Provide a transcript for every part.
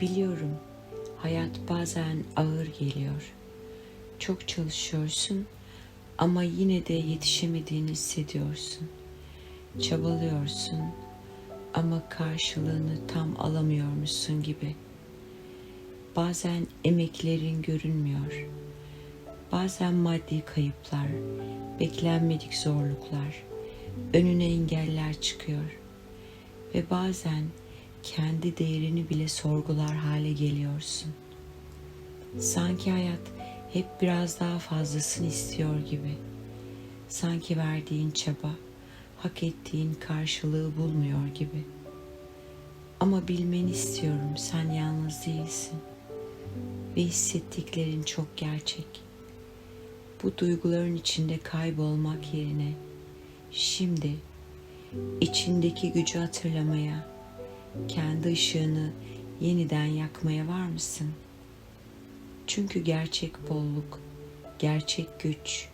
Biliyorum hayat bazen ağır geliyor. Çok çalışıyorsun ama yine de yetişemediğini hissediyorsun. Çabalıyorsun ama karşılığını tam alamıyormuşsun gibi. Bazen emeklerin görünmüyor. Bazen maddi kayıplar, beklenmedik zorluklar, önüne engeller çıkıyor ve bazen kendi değerini bile sorgular hale geliyorsun. Sanki hayat hep biraz daha fazlasını istiyor gibi. Sanki verdiğin çaba hak ettiğin karşılığı bulmuyor gibi. Ama bilmeni istiyorum sen yalnız değilsin. Ve hissettiklerin çok gerçek. Bu duyguların içinde kaybolmak yerine şimdi içindeki gücü hatırlamaya, kendi ışığını yeniden yakmaya var mısın? Çünkü gerçek bolluk, gerçek güç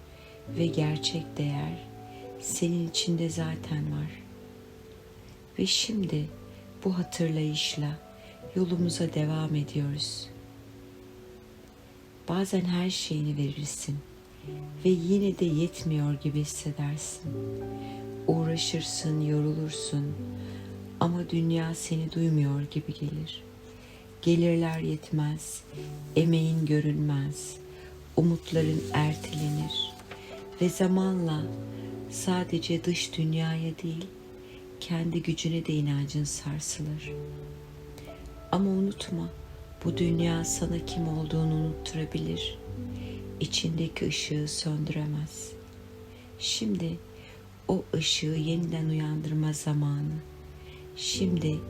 ve gerçek değer senin içinde zaten var. Ve şimdi bu hatırlayışla yolumuza devam ediyoruz. Bazen her şeyini verirsin ve yine de yetmiyor gibi hissedersin. Uğraşırsın, yorulursun ama dünya seni duymuyor gibi gelir. Gelirler yetmez, emeğin görünmez, umutların ertelenir ve zamanla sadece dış dünyaya değil, kendi gücüne de inancın sarsılır. Ama unutma, bu dünya sana kim olduğunu unutturabilir. İçindeki ışığı söndüremez. Şimdi o ışığı yeniden uyandırma zamanı. Şimdi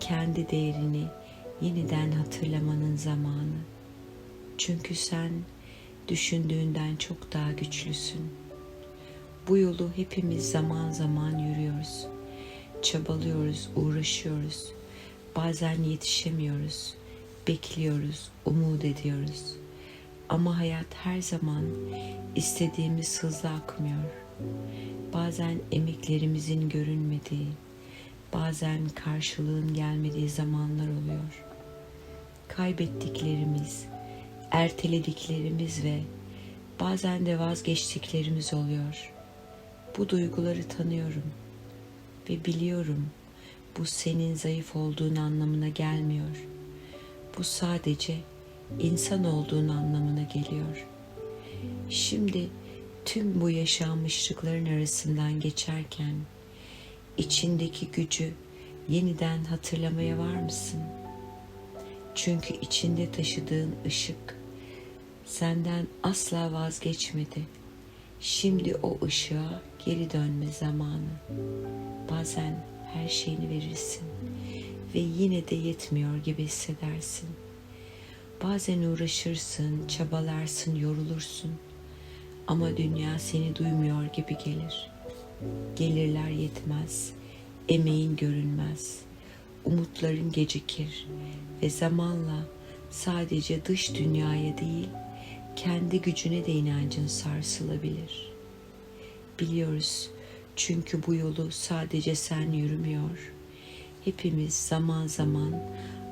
kendi değerini yeniden hatırlamanın zamanı. Çünkü sen düşündüğünden çok daha güçlüsün. Bu yolu hepimiz zaman zaman yürüyoruz. Çabalıyoruz, uğraşıyoruz. Bazen yetişemiyoruz. Bekliyoruz, umut ediyoruz. Ama hayat her zaman istediğimiz hızla akmıyor. Bazen emeklerimizin görünmediği, bazen karşılığın gelmediği zamanlar oluyor. Kaybettiklerimiz, ertelediklerimiz ve bazen de vazgeçtiklerimiz oluyor. Bu duyguları tanıyorum ve biliyorum bu senin zayıf olduğun anlamına gelmiyor. Bu sadece insan olduğun anlamına geliyor. Şimdi tüm bu yaşanmışlıkların arasından geçerken içindeki gücü yeniden hatırlamaya var mısın? Çünkü içinde taşıdığın ışık senden asla vazgeçmedi. Şimdi o ışığa geri dönme zamanı. Bazen her şeyini verirsin ve yine de yetmiyor gibi hissedersin. Bazen uğraşırsın, çabalarsın, yorulursun ama dünya seni duymuyor gibi gelir. Gelirler yetmez, emeğin görünmez, umutların gecikir ve zamanla sadece dış dünyaya değil, kendi gücüne de inancın sarsılabilir. Biliyoruz çünkü bu yolu sadece sen yürümüyor. Hepimiz zaman zaman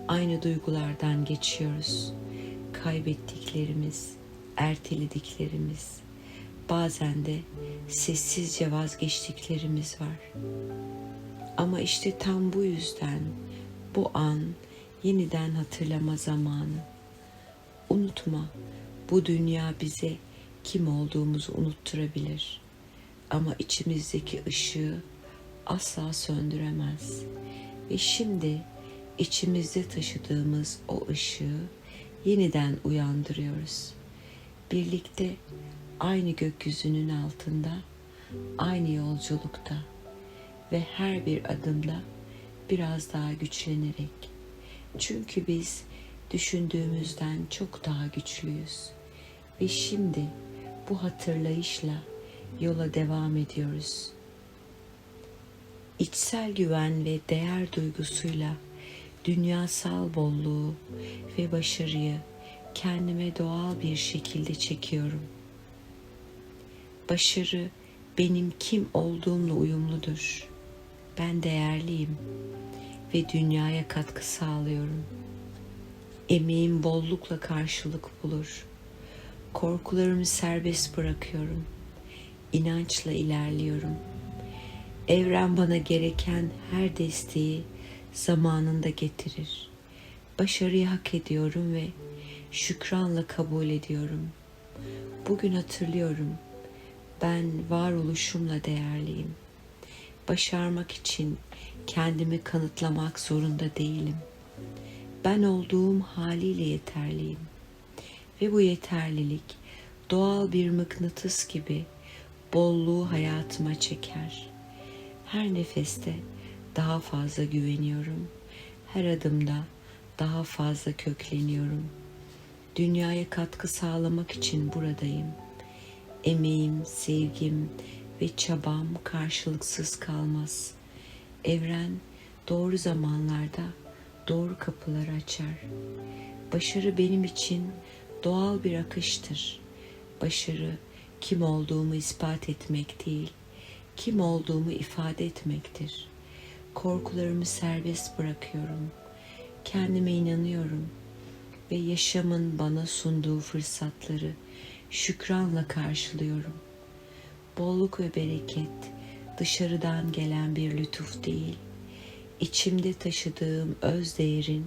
aynı duygulardan geçiyoruz. Kaybettiklerimiz, ertelediklerimiz, bazen de sessizce vazgeçtiklerimiz var. Ama işte tam bu yüzden bu an yeniden hatırlama zamanı. Unutma, bu dünya bize kim olduğumuzu unutturabilir. Ama içimizdeki ışığı asla söndüremez. Ve şimdi içimizde taşıdığımız o ışığı yeniden uyandırıyoruz. Birlikte aynı gökyüzünün altında, aynı yolculukta ve her bir adımda biraz daha güçlenerek. Çünkü biz düşündüğümüzden çok daha güçlüyüz. Ve şimdi bu hatırlayışla yola devam ediyoruz. İçsel güven ve değer duygusuyla dünyasal bolluğu ve başarıyı kendime doğal bir şekilde çekiyorum. Başarı benim kim olduğumla uyumludur. Ben değerliyim ve dünyaya katkı sağlıyorum. Emeğim bollukla karşılık bulur. Korkularımı serbest bırakıyorum. İnançla ilerliyorum. Evren bana gereken her desteği zamanında getirir. Başarıyı hak ediyorum ve şükranla kabul ediyorum. Bugün hatırlıyorum. Ben varoluşumla değerliyim. Başarmak için kendimi kanıtlamak zorunda değilim. Ben olduğum haliyle yeterliyim. Ve bu yeterlilik doğal bir mıknatıs gibi bolluğu hayatıma çeker. Her nefeste daha fazla güveniyorum. Her adımda daha fazla kökleniyorum. Dünyaya katkı sağlamak için buradayım. Emeğim, sevgim ve çabam karşılıksız kalmaz. Evren doğru zamanlarda doğru kapıları açar. Başarı benim için doğal bir akıştır. Başarı kim olduğumu ispat etmek değil, kim olduğumu ifade etmektir. Korkularımı serbest bırakıyorum. Kendime inanıyorum ve yaşamın bana sunduğu fırsatları şükranla karşılıyorum. Bolluk ve bereket dışarıdan gelen bir lütuf değil, içimde taşıdığım öz değerin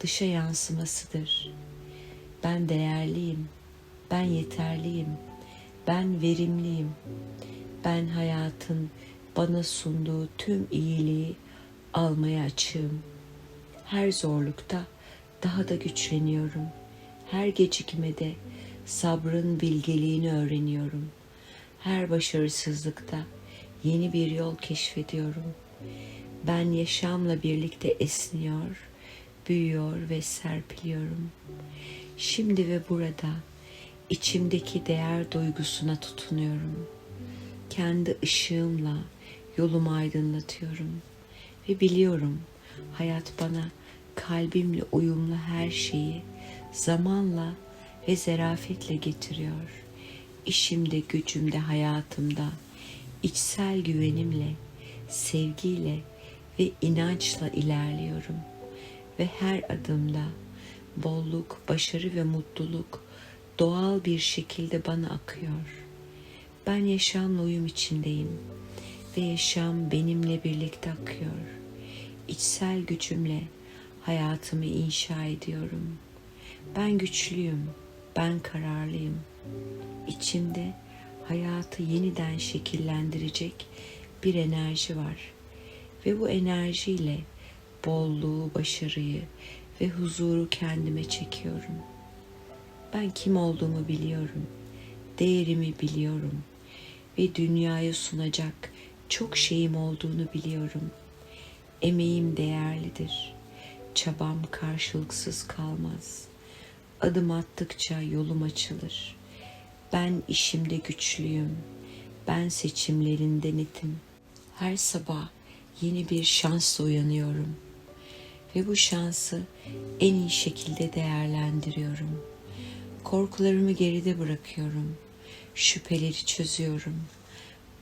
dışa yansımasıdır. Ben değerliyim, ben yeterliyim, ben verimliyim. Ben hayatın bana sunduğu tüm iyiliği almaya açığım. Her zorlukta daha da güçleniyorum. Her gecikmede sabrın bilgeliğini öğreniyorum. Her başarısızlıkta yeni bir yol keşfediyorum. Ben yaşamla birlikte esniyor, büyüyor ve serpiliyorum. Şimdi ve burada içimdeki değer duygusuna tutunuyorum. Kendi ışığımla yolumu aydınlatıyorum ve biliyorum hayat bana kalbimle uyumlu her şeyi zamanla ve zarafetle getiriyor. İşimde, gücümde, hayatımda içsel güvenimle, sevgiyle ve inançla ilerliyorum ve her adımda bolluk, başarı ve mutluluk doğal bir şekilde bana akıyor. Ben yaşamla uyum içindeyim ve yaşam benimle birlikte akıyor. İçsel gücümle hayatımı inşa ediyorum. Ben güçlüyüm, ben kararlıyım. İçimde hayatı yeniden şekillendirecek bir enerji var ve bu enerjiyle bolluğu, başarıyı ve huzuru kendime çekiyorum. Ben kim olduğumu biliyorum. Değerimi biliyorum ve dünyaya sunacak çok şeyim olduğunu biliyorum. Emeğim değerlidir. Çabam karşılıksız kalmaz. Adım attıkça yolum açılır. Ben işimde güçlüyüm. Ben seçimlerinde netim. Her sabah yeni bir şansla uyanıyorum ve bu şansı en iyi şekilde değerlendiriyorum. Korkularımı geride bırakıyorum. Şüpheleri çözüyorum.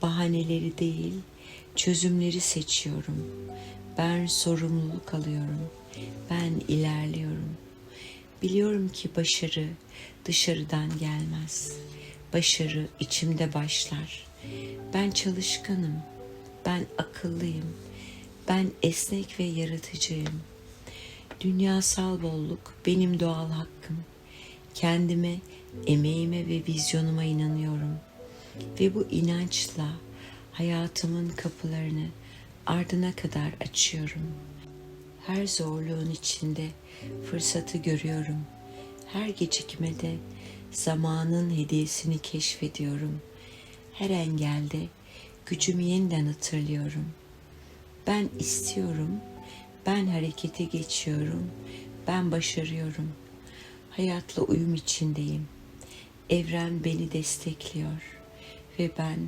Bahaneleri değil, çözümleri seçiyorum. Ben sorumluluk alıyorum. Ben ilerliyorum. Biliyorum ki başarı dışarıdan gelmez. Başarı içimde başlar. Ben çalışkanım. Ben akıllıyım. Ben esnek ve yaratıcıyım. Dünyasal bolluk benim doğal hakkım. Kendime, emeğime ve vizyonuma inanıyorum. Ve bu inançla hayatımın kapılarını ardına kadar açıyorum. Her zorluğun içinde fırsatı görüyorum. Her gecikmede zamanın hediyesini keşfediyorum. Her engelde gücümü yeniden hatırlıyorum. Ben istiyorum, ben harekete geçiyorum, ben başarıyorum. Hayatla uyum içindeyim. Evren beni destekliyor ve ben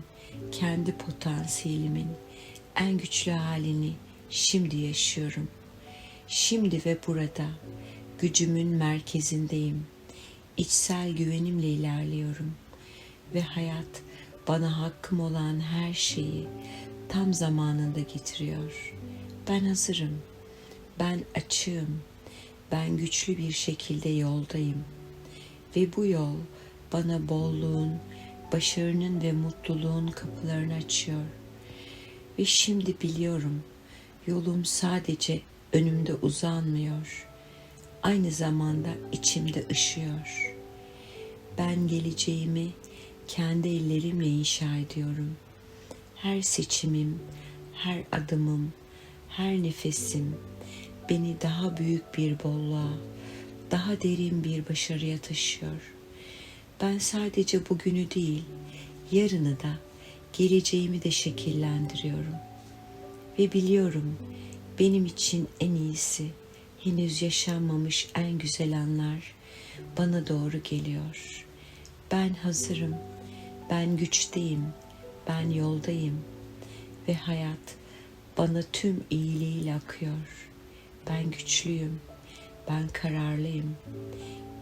kendi potansiyelimin en güçlü halini şimdi yaşıyorum. Şimdi ve burada gücümün merkezindeyim. İçsel güvenimle ilerliyorum ve hayat bana hakkım olan her şeyi tam zamanında getiriyor. Ben hazırım. Ben açığım. Ben güçlü bir şekilde yoldayım ve bu yol bana bolluğun, başarının ve mutluluğun kapılarını açıyor. Ve şimdi biliyorum yolum sadece önümde uzanmıyor. Aynı zamanda içimde ışıyor. Ben geleceğimi kendi ellerimle inşa ediyorum. Her seçimim, her adımım, her nefesim beni daha büyük bir bolluğa, daha derin bir başarıya taşıyor. Ben sadece bugünü değil, yarını da, geleceğimi de şekillendiriyorum. Ve biliyorum benim için en iyisi, henüz yaşanmamış en güzel anlar bana doğru geliyor. Ben hazırım, ben güçteyim, ben yoldayım ve hayat bana tüm iyiliğiyle akıyor. Ben güçlüyüm, ben kararlıyım.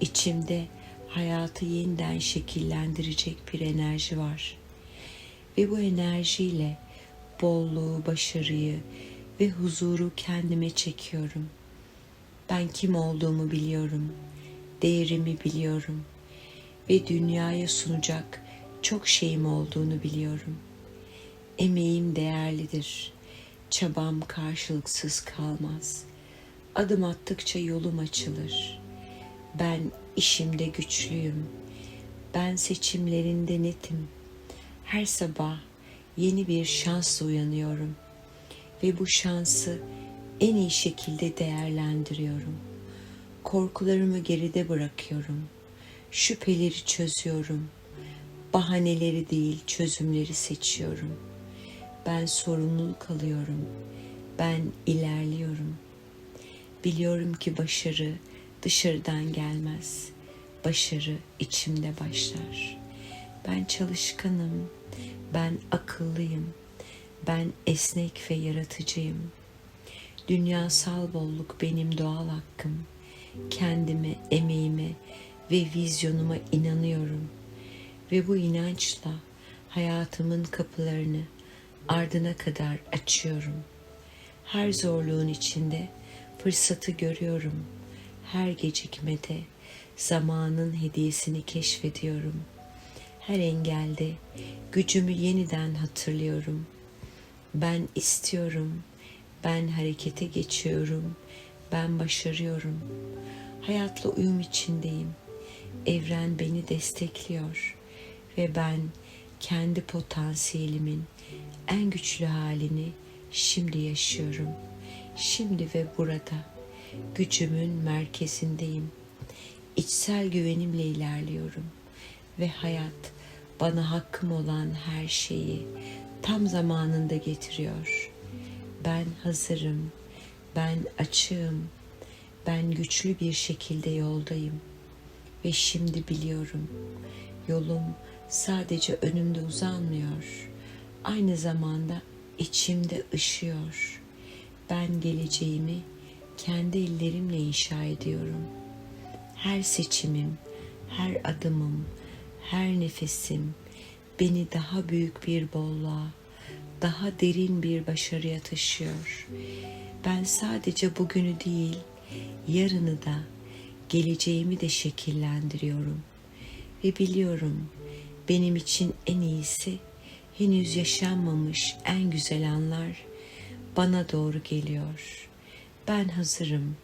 İçimde hayatı yeniden şekillendirecek bir enerji var. Ve bu enerjiyle bolluğu, başarıyı ve huzuru kendime çekiyorum. Ben kim olduğumu biliyorum. Değerimi biliyorum. Ve dünyaya sunacak çok şeyim olduğunu biliyorum. Emeğim değerlidir. Çabam karşılıksız kalmaz. Adım attıkça yolum açılır. Ben işimde güçlüyüm. Ben seçimlerinde netim. Her sabah yeni bir şansla uyanıyorum ve bu şansı en iyi şekilde değerlendiriyorum. Korkularımı geride bırakıyorum. Şüpheleri çözüyorum. Bahaneleri değil, çözümleri seçiyorum. Ben sorumluluk alıyorum. Ben ilerliyorum. Biliyorum ki başarı dışarıdan gelmez. Başarı içimde başlar. Ben çalışkanım. Ben akıllıyım. Ben esnek ve yaratıcıyım. Dünyasal bolluk benim doğal hakkım. Kendime, emeğime ve vizyonuma inanıyorum. Ve bu inançla hayatımın kapılarını ardına kadar açıyorum. Her zorluğun içinde fırsatı görüyorum. Her gecikmede zamanın hediyesini keşfediyorum. Her engelde gücümü yeniden hatırlıyorum. Ben istiyorum. Ben harekete geçiyorum. Ben başarıyorum. Hayatla uyum içindeyim. Evren beni destekliyor ve ben kendi potansiyelimin en güçlü halini şimdi yaşıyorum. Şimdi ve burada gücümün merkezindeyim. İçsel güvenimle ilerliyorum ve hayat bana hakkım olan her şeyi tam zamanında getiriyor. Ben hazırım. Ben açığım. Ben güçlü bir şekilde yoldayım. Ve şimdi biliyorum. Yolum sadece önümde uzanmıyor. Aynı zamanda içimde ışıyor. Ben geleceğimi kendi ellerimle inşa ediyorum. Her seçimim, her adımım, her nefesim beni daha büyük bir bolluğa, daha derin bir başarıya taşıyor. Ben sadece bugünü değil, yarını da, geleceğimi de şekillendiriyorum. Ve biliyorum benim için en iyisi henüz yaşanmamış en güzel anlar bana doğru geliyor. Ben hazırım,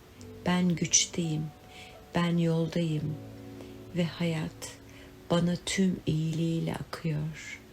ben güçteyim, ben yoldayım ve hayat bana tüm iyiliğiyle akıyor.''